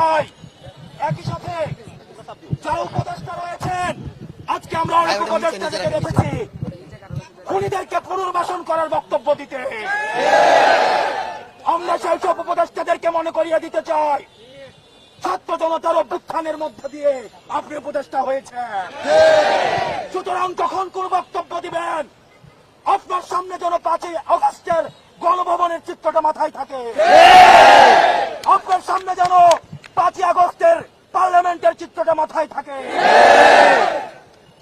চাই একই সাথে যারা উপদেষ্টা রয়েছেন আজকে আমরা অনেক উপদেষ্টাদেরকে দেখেছি। খুনিদেরকে পুনর্বাসন করার বক্তব্য দিতে। আমরা সেই সব উপদেষ্টাদেরকে মনে করিয়ে দিতে চাই। ছাত্র জনতার অভ্যুত্থানের মধ্য দিয়ে আপনি উপদেষ্টা হয়েছেন। সুতরাং তখন কোন বক্তব্য দিবেন? আপনার সামনে যেন পাঁচই অগস্টের গণভবনের চিত্রটা মাথায় থাকে। আপনার সামনে যেন পাঁচই আগস্টের পার্লামেন্টের চিত্রটা মাথায় থাকে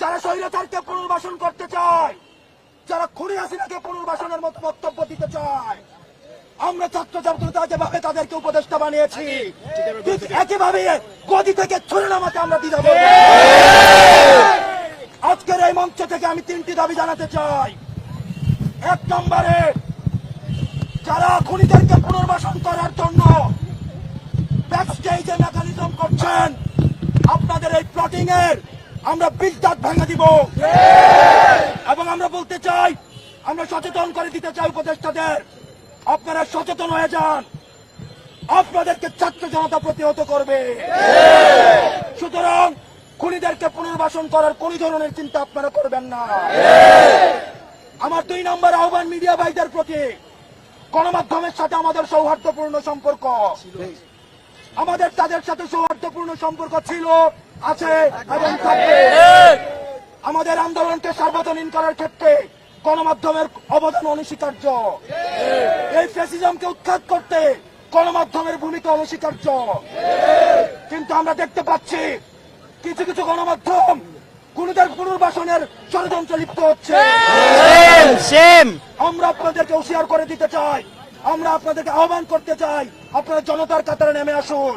যারা স্বৈরাচারকে পুনর্বাসন করতে চায়। যারা খুনি হাসিনাকে পুনর্বাসনের মতো বক্তব্য দিতে চায়, আমরা ছাত্র ছাত্রতা যেভাবে তাদেরকে উপদেষ্টা বানিয়েছি, ঠিক একইভাবে গদি থেকে ছুড়ে নামাতে আমরা হবে আজকের এই মঞ্চ থেকে আমি তিনটি দাবি জানাতে চাই। এক নম্বরে, যারা খুনিদেরকে পুনর্বাসন করার জন্য ব্যাকস্টেজে মেকানিজম করছেন, আপনাদের এই প্লটিং এর আমরা বিদ্যাত ভেঙে দিব। এবং আমরা বলতে চাই, আমরা সচেতন করে দিতে চাই উপদেষ্টাদের। আপনারা সচেতন হয়ে যান। আপনাদেরকে ছাত্র জনতা প্রতিহত করবে। সুতরাং খুনিদেরকে পুনর্বাসন করার কোন ধরনের চিন্তা আপনারা করবেন না। আমার দুই নম্বর আহ্বান মিডিয়া ভাইদের প্রতি। গণমাধ্যমের সাথে আমাদের সৌহার্দ্যপূর্ণ সম্পর্ক। আমাদের তাদের সাথে সৌহার্দ্যপূর্ণ সম্পর্ক ছিল আছে এবং থাকবে। আমাদের আন্দোলনকে সার্বজনীন করার ক্ষেত্রে গণমাধ্যমের অবদান অনস্বীকার্য। এই ফ্যাসিজমকে উৎখাত করতে গণমাধ্যমের ভূমিকা অনস্বীকার্য। কিন্তু আমরা দেখতে পাচ্ছি কিছু কিছু গণমাধ্যম খুনিদের পুনর্বাসনের ষড়যন্ত্র লিপ্ত হচ্ছে। আমরা আপনাদেরকে হুঁশিয়ার করে দিতে চাই। আমরা আপনাদেরকে আহ্বান করতে চাই আপনারা জনতার কাতারে নেমে আসুন।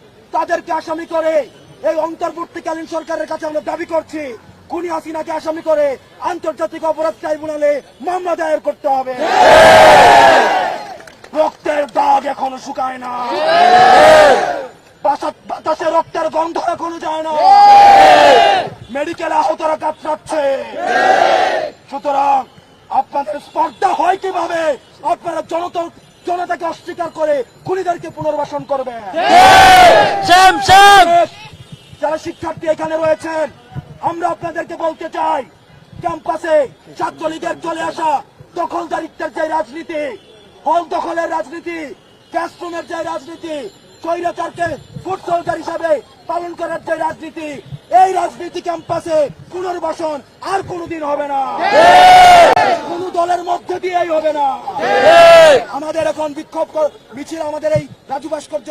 তাদেরকে আসামি করে এই অন্তর্বর্তীকালীন সরকারের কাছে আমরা দাবি করছি, খুনি হাসিনাকে আসামি করে আন্তর্জাতিক অপরাধ ট্রাইব্যুনালে মামলা দায়ের করতে হবে। রক্তের দাগ এখনও শুকায় না। বাতাসে রক্তের গন্ধ এখনও যায় না। মেডিকেল আহতরা কাতরাচ্ছে। সুতরাং আপনাদের স্পর্ধা হয় কীভাবে? আপনারা জনতা জনতাকে অস্বীকার করে খুনিদেরকে পুনর্বাসন সেম যারা শিক্ষার্থী এখানে রয়েছেন আমরা আপনাদেরকে বলতে চাই ক্যাম্পাসে ছাত্রলীগের চলে আসা দখলদারিত্বের যে রাজনীতি হল দখলের রাজনীতি ক্যাশরুমের যে রাজনীতি স্বৈরাচারকে ফুট সোলজার হিসাবে পালন করার যে রাজনীতি এই রাজনীতি ক্যাম্পাসে পুনর্বাসন আর কোনোদিন হবে না। মধ্যে দিয়েই হবে না। আমাদের এখন বিক্ষোভ মিছিল আমাদের এই রাজু ভাস্কর্য